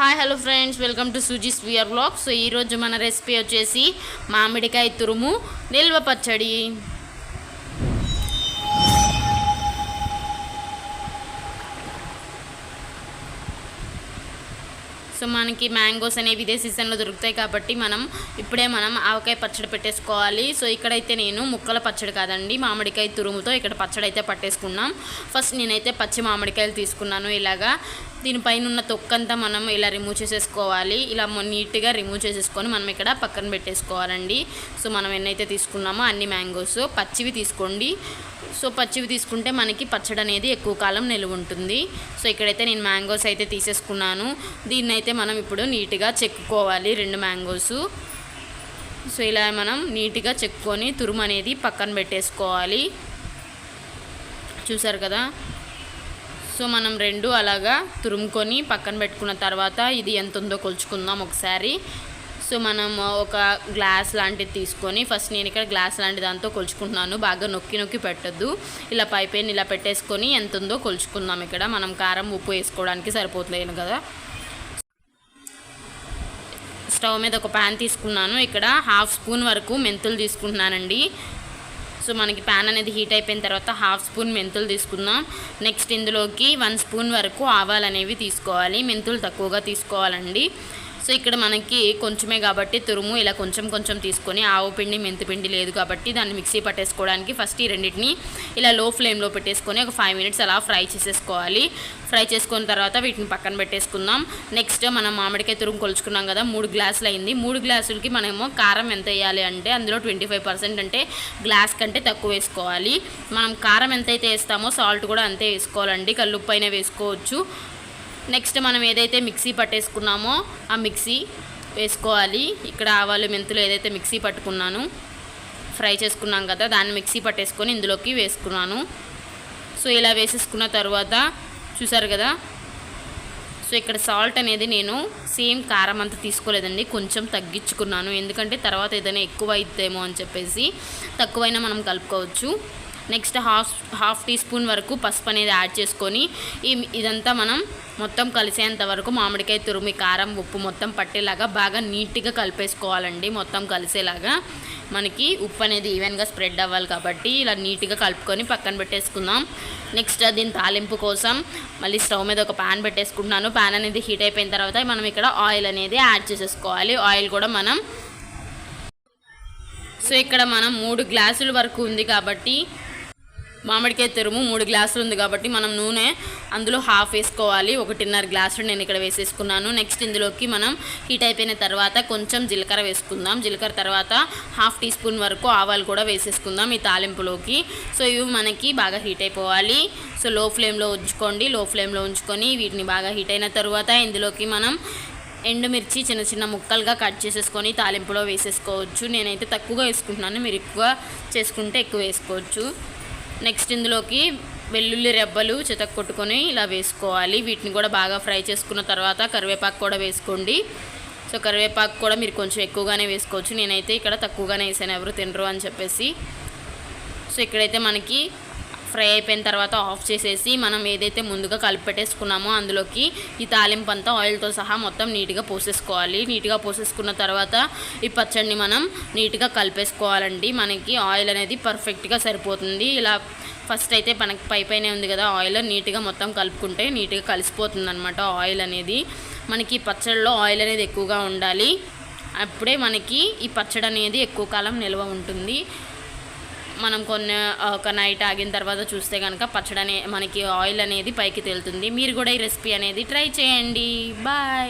Hi hello friends welcome to suji స్వియర్ blog so ఈరోజు మన రెసిపీ వచ్చేసి మామిడికాయ తురుము నిల్వ పచ్చడి. సో మనకి మ్యాంగోస్ అనేవి ఇదే సీజన్లో దొరుకుతాయి కాబట్టి మనం ఇప్పుడే మనం ఆవకాయ పచ్చడి పెట్టేసుకోవాలి. సో ఇక్కడైతే నేను ముక్కల పచ్చడి కాదండి మామిడికాయ తురుముతో ఇక్కడ పచ్చడి అయితే పట్టేసుకున్నాం. ఫస్ట్ నేనైతే పచ్చి మామిడికాయలు తీసుకున్నాను ఇలాగా. దీనిపైన ఉన్న తొక్కంతా మనం ఇలా రిమూవ్ చేసేసుకోవాలి. ఇలా నీట్గా రిమూవ్ చేసేసుకొని మనం ఇక్కడ పక్కన పెట్టేసుకోవాలండి. సో మనం ఎన్నైతే తీసుకున్నామో అన్ని మ్యాంగోస్ పచ్చివి తీసుకోండి. సో పచ్చివి తీసుకుంటే మనకి పచ్చడి అనేది ఎక్కువ కాలం నిలువ ఉంటుంది. సో ఇక్కడైతే నేను మ్యాంగోస్ అయితే తీసేసుకున్నాను. దీన్ని అయితే మనం ఇప్పుడు నీట్గా చెక్కుకోవాలి రెండు మ్యాంగోస్. సో ఇలా మనం నీట్గా చెక్కుకొని తురుము అనేది పక్కన పెట్టేసుకోవాలి. చూసారు కదా? సో మనం రెండు అలాగా తురుముకొని పక్కన పెట్టుకున్న తర్వాత ఇది ఎంత ఉందో కొలుచుకుందాం ఒకసారి. సో మనం ఒక గ్లాస్ లాంటిది తీసుకొని ఫస్ట్ నేను ఇక్కడ గ్లాస్ లాంటి దాంతో కొలుచుకుంటున్నాను. బాగా నొక్కి నొక్కి పెట్టద్దు. ఇలా పైపైన ఇలా పెట్టేసుకొని ఎంత ఉందో కొలుచుకుందాం ఇక్కడ. మనం కారం ఉప్పు వేసుకోవడానికి సరిపోతులేను కదా. స్టవ్ మీద ఒక ప్యాన్ తీసుకున్నాను. ఇక్కడ హాఫ్ స్పూన్ వరకు మెంతులు తీసుకుంటున్నానండి. సో మనకి ప్యాన్ అనేది హీట్ అయిపోయిన తర్వాత హాఫ్ స్పూన్ మెంతులు తీసుకుందాం. నెక్స్ట్ ఇందులోకి వన్ స్పూన్ వరకు ఆవాలు అనేవి తీసుకోవాలి. మెంతులు తక్కువగా తీసుకోవాలండి. సో ఇక్కడ మనకి కొంచెమే కాబట్టి తురుము ఇలా కొంచెం కొంచెం తీసుకొని ఆవు పిండి మెంతిపిండి లేదు కాబట్టి దాన్ని మిక్సీ పట్టేసుకోవడానికి ఫస్ట్ ఈ రెండింటిని ఇలా లో ఫ్లేమ్లో పెట్టేసుకొని ఒక ఫైవ్ మినిట్స్ అలా ఫ్రై చేసేసుకోవాలి. ఫ్రై చేసుకున్న తర్వాత వీటిని పక్కన పెట్టేసుకుందాం. నెక్స్ట్ మనం మామిడికాయ తురుము కొలుచుకున్నాం కదా మూడు గ్లాసులు అయింది. మూడు గ్లాసులకి మనము కారం ఎంత వేయాలి అంటే అందులో ట్వంటీ ఫైవ్ పర్సెంట్ అంటే గ్లాస్ కంటే తక్కువ వేసుకోవాలి. మనం కారం ఎంతైతే వేస్తామో సాల్ట్ కూడా అంతే వేసుకోవాలండి. కల్లుప్పు వేసుకోవచ్చు. నెక్స్ట్ మనం ఏదైతే మిక్సీ పట్టేసుకున్నామో ఆ మిక్సీ వేసుకోవాలి. ఇక్కడ ఆవాలు మెంతులు ఏదైతే మిక్సీ పట్టుకున్నాను ఫ్రై చేసుకున్నాం కదా దాన్ని మిక్సీ పట్టేసుకొని ఇందులోకి వేసుకున్నాను. సో ఇలా వేసేసుకున్న తర్వాత చూసారు కదా సో ఇక్కడ సాల్ట్ అనేది నేను సేమ్ కారం అంత తీసుకోలేదండి కొంచెం తగ్గించుకున్నాను. ఎందుకంటే తర్వాత ఏదైనా ఎక్కువ అవుతుందేమో అని చెప్పేసి తక్కువైనా మనం కలుపుకోవచ్చు. Next half half teaspoon వరకు పసుపు అనేది యాడ్ చేసుకొని ఈ ఇదంతా మనం మొత్తం కలిసేంత వరకు మామిడికాయ తురుమి కారం ఉప్పు మొత్తం పట్టేలాగా బాగా నీట్గా కలిపేసుకోవాలండి. మొత్తం కలిసేలాగా మనకి ఉప్పు అనేది ఈవెన్గా స్ప్రెడ్ అవ్వాలి కాబట్టి ఇలా నీట్గా కలుపుకొని పక్కన పెట్టేసుకుందాం. నెక్స్ట్ దీని తాలింపు కోసం మళ్ళీ స్టవ్ మీద ఒక ప్యాన్ పెట్టేసుకుంటున్నాను. ప్యాన్ అనేది హీట్ అయిపోయిన తర్వాత మనం ఇక్కడ ఆయిల్ అనేది యాడ్ చేసేసుకోవాలి. ఆయిల్ కూడా మనం సో ఇక్కడ మనం మూడు గ్లాసుల వరకు ఉంది కాబట్టి మామిడికాయ తురుము మూడు గ్లాసులు ఉంది కాబట్టి మనం నూనె అందులో హాఫ్ వేసుకోవాలి. ఒకటిన్నర గ్లాసులు నేను ఇక్కడ వేసేసుకున్నాను. నెక్స్ట్ ఇందులోకి మనం హీట్ అయిపోయిన తర్వాత కొంచెం జీలకర్ర వేసుకుందాం. జీలకర్ర తర్వాత హాఫ్ టీ స్పూన్ వరకు ఆవాలు కూడా వేసేసుకుందాం ఈ తాలింపులోకి. సో ఇవి మనకి బాగా హీట్ అయిపోవాలి. సో లో ఫ్లేమ్లో ఉంచుకోండి లో ఫ్లేమ్లో ఉంచుకొని వీటిని బాగా హీట్ అయిన తర్వాత ఇందులోకి మనం ఎండుమిర్చి చిన్న చిన్న ముక్కలుగా కట్ చేసేసుకొని తాలింపులో వేసేసుకోవచ్చు. నేనైతే తక్కువగా వేసుకుంటున్నాను. మీరు ఎక్కువ చేసుకుంటే ఎక్కువ వేసుకోవచ్చు. నెక్స్ట్ ఇందులోకి వెల్లుల్లి రెబ్బలు చితక్ కొట్టుకొని ఇలా వేసుకోవాలి. వీటిని కూడా బాగా ఫ్రై చేసుకున్న తర్వాత కరివేపాకు కూడా వేసుకోండి. సో కరివేపాకు కూడా మీరు కొంచెం ఎక్కువగానే వేసుకోవచ్చు. నేనైతే ఇక్కడ తక్కువగానే వేసాను. ఎవరు తినరు అని చెప్పేసి. సో ఇక్కడైతే మనకి ఫ్రై అయిపోయిన తర్వాత ఆఫ్ చేసేసి మనం ఏదైతే ముందుగా కలిపి పెట్టేసుకున్నామో అందులోకి ఈ తాలింపు అంతా ఆయిల్తో సహా మొత్తం నీట్గా పోసేసుకోవాలి. నీట్గా పోసేసుకున్న తర్వాత ఈ పచ్చడిని మనం నీట్గా కలిపేసుకోవాలండి. మనకి ఆయిల్ అనేది పర్ఫెక్ట్గా సరిపోతుంది. ఇలా ఫస్ట్ అయితే మనకి పై పైన ఉంది కదా ఆయిల్ నీట్గా మొత్తం కలుపుకుంటే నీట్గా కలిసిపోతుంది అనమాట ఆయిల్ అనేది. మనకి ఈ పచ్చడిలో ఆయిల్ అనేది ఎక్కువగా ఉండాలి. అప్పుడే మనకి ఈ పచ్చడి అనేది ఎక్కువ కాలం నిల్వ ఉంటుంది. మనం కొన్ని ఒక నైట్ ఆగిన తర్వాత చూస్తే కనుక పచ్చడి అనే మనకి ఆయిల్ అనేది పైకి తేలుతుంది. మీరు కూడా ఈ రెసిపీ అనేది ట్రై చేయండి. బాయ్